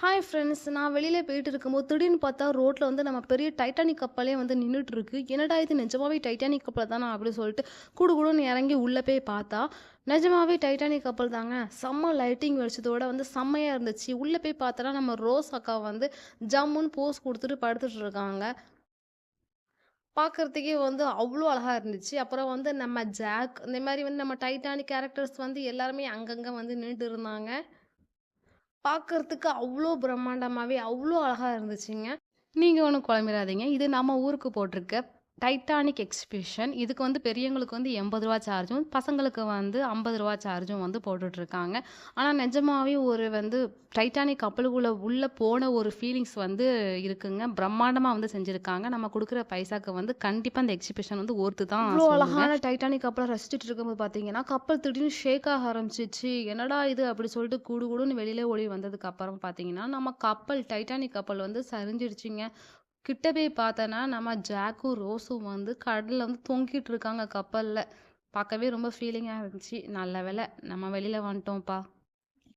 Hi friends நான் வெளியில் போயிட்டு இருக்கும்போது திடீர்னு பார்த்தா ரோட்டில் வந்து நம்ம பெரிய டைட்டானிக் கப்பலே வந்து நின்றுட்டுருக்கு என்னடா இது நிஜமாவே டைட்டானிக் கப்பல் தானே அப்படின்னு சொல்லிட்டு குடுகுடுன்னு இறங்கி உள்ளே போய் பார்த்தா, நிஜமாவே டைட்டானிக் கப்பல் தாங்க. செம்ம லைட்டிங் வச்சதோட வந்து செம்மையாக இருந்துச்சு. உள்ளே போய் பார்த்தோன்னா நம்ம ரோஸ் அக்கா வந்து ஜம்முன்னு போஸ் கொடுத்துட்டு படுத்துட்டு இருக்காங்க. பார்க்கறதுக்கே வந்து அவ்வளோ அழகாக இருந்துச்சு. அப்புறம் வந்து நம்ம ஜாக் இந்த மாதிரி வந்து நம்ம டைட்டானிக் கேரக்டர்ஸ் வந்து எல்லாருமே அங்கங்கே வந்து நின்றுட்டு இருந்தாங்க. பார்க்கறதுக்கு அவ்வளோ பிரம்மாண்டமாகவே அவ்வளோ அழகாக இருந்துச்சுங்க. நீங்கள் ஒன்றும் குழம்பிடாதீங்க இது நம்ம ஊருக்கு போட்டிருக்க டைட்டானிக் எக்ஸிபிஷன். இதுக்கு வந்து பெரியவங்களுக்கு வந்து ரூ. 80 சார்ஜும், பசங்களுக்கு வந்து ரூ. 50 சார்ஜும் வந்து போட்டுட்ருக்காங்க. ஆனா நிஜமாவே ஒரு வந்து டைட்டானிக் கப்பலுக்குள்ள உள்ள போன ஒரு ஃபீலிங்ஸ் வந்து இருக்குங்க. பிரம்மாண்டமா வந்து செஞ்சிருக்காங்க. நம்ம குடுக்குற பைசாக்கு வந்து கண்டிப்பா இந்த எக்ஸிபிஷன் வந்து ஒர்த்து தான் சொல்லுவேன். அழகான டைட்டானிக் கப்பல ரசிச்சுட்டு இருக்கும்போது பார்த்தீங்கன்னா, கப்பல் திடீர்னு ஷேக் ஆக ஆரம்பிச்சுச்சு. என்னடா இது அப்படி சொல்லிட்டு குடுகுடுன்னு வெளியில ஓடி வந்ததுக்கு அப்புறம் பார்த்தீங்கன்னா, நம்ம கப்பல் டைட்டானிக் கப்பல் வந்து சரிஞ்சிடுச்சுங்க. கிட்ட போய் பார்த்தோன்னா, நம்ம ஜாக்கும், ரோஸும் வந்து கடலில் வந்து தொங்கிட்டு இருக்காங்க கப்பலில் பார்க்கவே ரொம்ப ஃபீலிங்காக இருந்துச்சு. நல்ல வேலை நம்ம வெளியில் வந்துட்டோம்ப்பா.